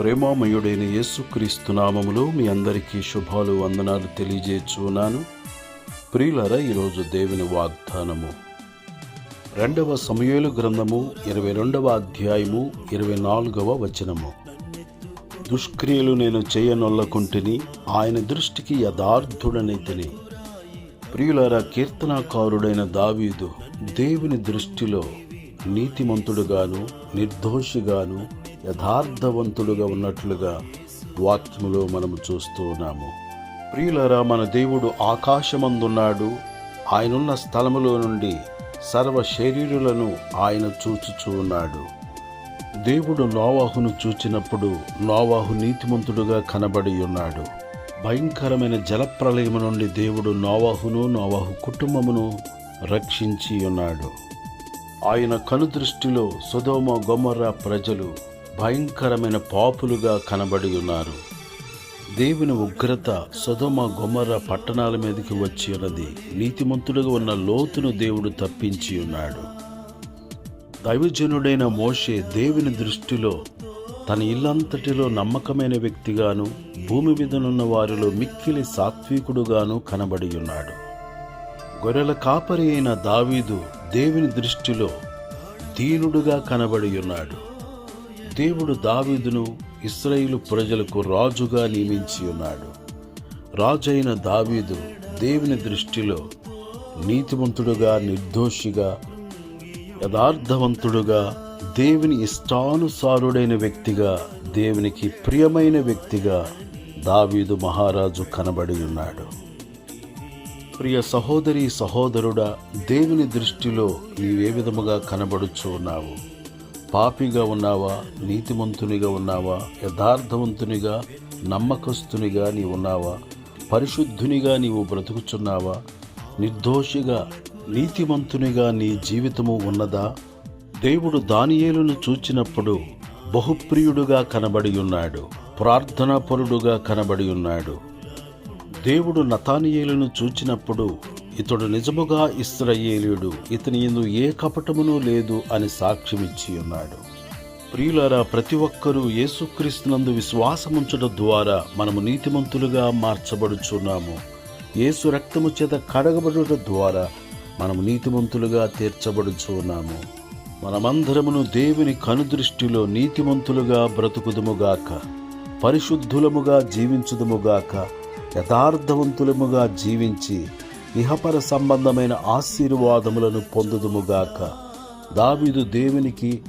ప్రేమామయుడైన యేసుక్రీస్తు నామములో మీ అందరికీ శుభాలు వందనాలు తెలియజేస్తున్నాను ప్రియులర ఈరోజు దేవుని వాగ్దానము. రెండవ సమయేలు గ్రంథము ఇరవై రెండవ అధ్యాయము ఇరవై నాలుగవ వచనము. దుష్క్రియలు నేను చేయనొల్లకుంటుని ఆయన దృష్టికి యథార్థుడనైతిని ప్రియులరా కీర్తనాకారుడైన దావీదు దేవుని దృష్టిలో నీతిమంతుడుగాను నిర్దోషిగాను యథార్థవంతుడుగా ఉన్నట్లుగా వాక్యములో మనము చూస్తూ ఉన్నాము. ప్రియులరా మన దేవుడు ఆకాశమందున్నాడు. ఆయనున్న స్థలములో నుండి సర్వ శరీరులను ఆయన చూచుచూ ఉన్నాడు. దేవుడు నోవాహును చూచినప్పుడు నోవాహు నీతిమంతుడుగా కనబడి ఉన్నాడు. భయంకరమైన జలప్రలయము నుండి దేవుడు నోవాహును నోవాహు కుటుంబమును రక్షించి ఉన్నాడు. ఆయన కనుదృష్టిలో సుధోమ గొమర్ర ప్రజలు భయంకరమైన పాపులుగా కనబడి ఉన్నారు. దేవుని ఉగ్రత సుధమ గొమర్ర పట్టణాల మీదకి వచ్చి ఉన్నది. నీతిమంతుడుగా ఉన్న లోతును దేవుడు తప్పించి ఉన్నాడు. దైవజనుడైన మోషే దేవుని దృష్టిలో తన ఇల్లంతటిలో నమ్మకమైన వ్యక్తిగాను భూమి మీదనున్న వారిలో మిక్కిలి సాత్వికుడుగాను కనబడి ఉన్నాడు. గొర్రెల కాపరి అయిన దావీదు దేవుని దృష్టిలో దీనుడుగా కనబడి ఉన్నాడు. దేవుడు దావీదును ఇస్రాయిలు ప్రజలకు రాజుగా నియమించి ఉన్నాడు. రాజైన దావీదు దేవుని దృష్టిలో నీతివంతుడుగా నిర్దోషిగా యథార్థవంతుడుగా దేవుని ఇష్టానుసారుడైన వ్యక్తిగా దేవునికి ప్రియమైన వ్యక్తిగా దావీదు మహారాజు కనబడి ఉన్నాడు. ప్రియ సహోదరి సహోదరుడా దేవుని దృష్టిలో నీవే విధముగా కనబడుచు ఉన్నావు? పాపిగా ఉన్నావా నీతిమంతునిగా ఉన్నావా యథార్థవంతునిగా నమ్మకస్తునిగా నీ ఉన్నావా పరిశుద్ధునిగా నీవు బ్రతుకుచున్నావా నిర్దోషిగా నీతిమంతునిగా నీ జీవితము ఉన్నదా? దేవుడు దానియేలును చూచినప్పుడు బహుప్రియుడుగా కనబడి ఉన్నాడు ప్రార్థనాపరుడుగా కనబడి ఉన్నాడు. దేవుడు నతానియేలును చూచినప్పుడు ఇతడు నిజముగా ఇస్రాయేలీయుడు ఇతని ఎందు ఏ కపటమును లేదు అని సాక్ష్యమిచ్చి ఉన్నాడు. ప్రియులారా ప్రతి ఒక్కరూ యేసుక్రీస్తునందు విశ్వాసముంచడం ద్వారా మనము నీతిమంతులుగా మార్చబడుచున్నాము. యేసు రక్తము చేత కడగబడుట ద్వారా మనము నీతిమంతులుగా తీర్చబడుచున్నాము. మనమందరమును దేవుని కనుదృష్టిలో నీతిమంతులుగా బ్రతుకుదుముగాక పరిశుద్ధులముగా జీవించుదుముగాక యథార్థవంతులముగా జీవించి ఇహపర సంబంధమైన ఆశీర్వాదములను పొందుదుముగాక. దావీదు దేవునికి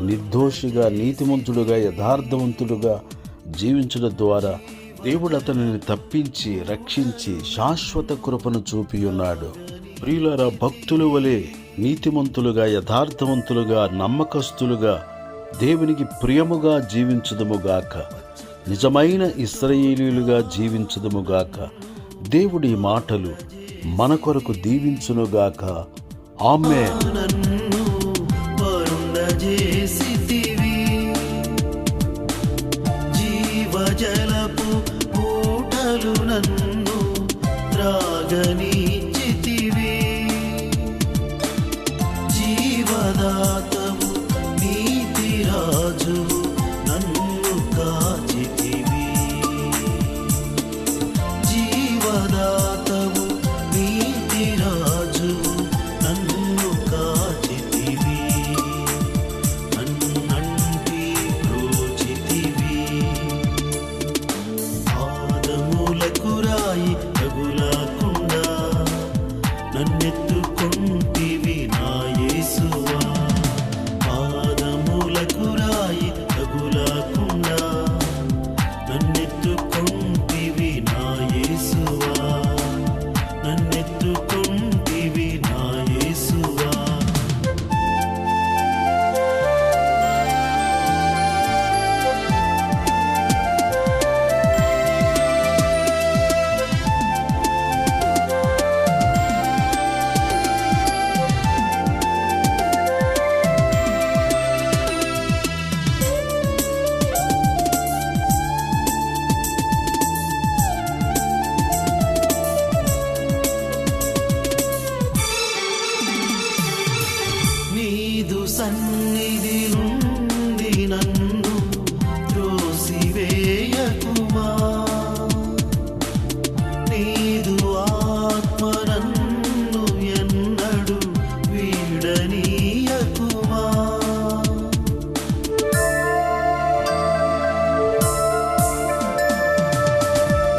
నిర్దోషిగా నీతిమంతుడుగా యథార్థవంతుడుగా జీవించడం ద్వారా దేవుడు అతనిని తప్పించి రక్షించి శాశ్వత కృపను చూపి ఉన్నాడు ప్రియులర భక్తులు వలె నీతిమంతులుగా యథార్థవంతులుగా నమ్మకస్తులుగా దేవునికి ప్రియముగా జీవించదుముగాక. నిజమైన ఇస్రయేలీలుగా జీవించదుముగాక. దేవుడి మాటలు మన కొరకు దీవించునుగాక. ఆమె నన్ను జీవజలపు ఊటలు నన్ను త్రాగనీచితివి. జీవదాతవు సన్నిధి నుండి నన్ను త్రోసివేయకుమా? నీదు ఆత్మ నన్ను ఎన్నడు వీడనీయకుమా?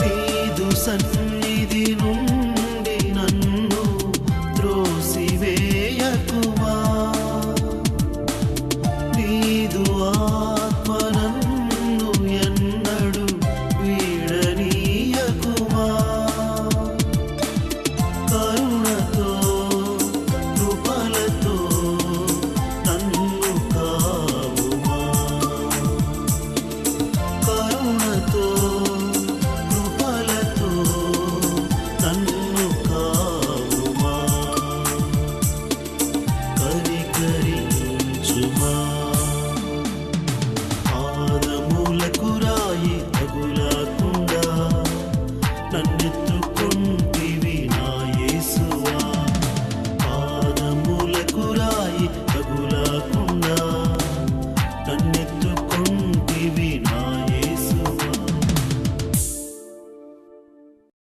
నీదు సన్నిధి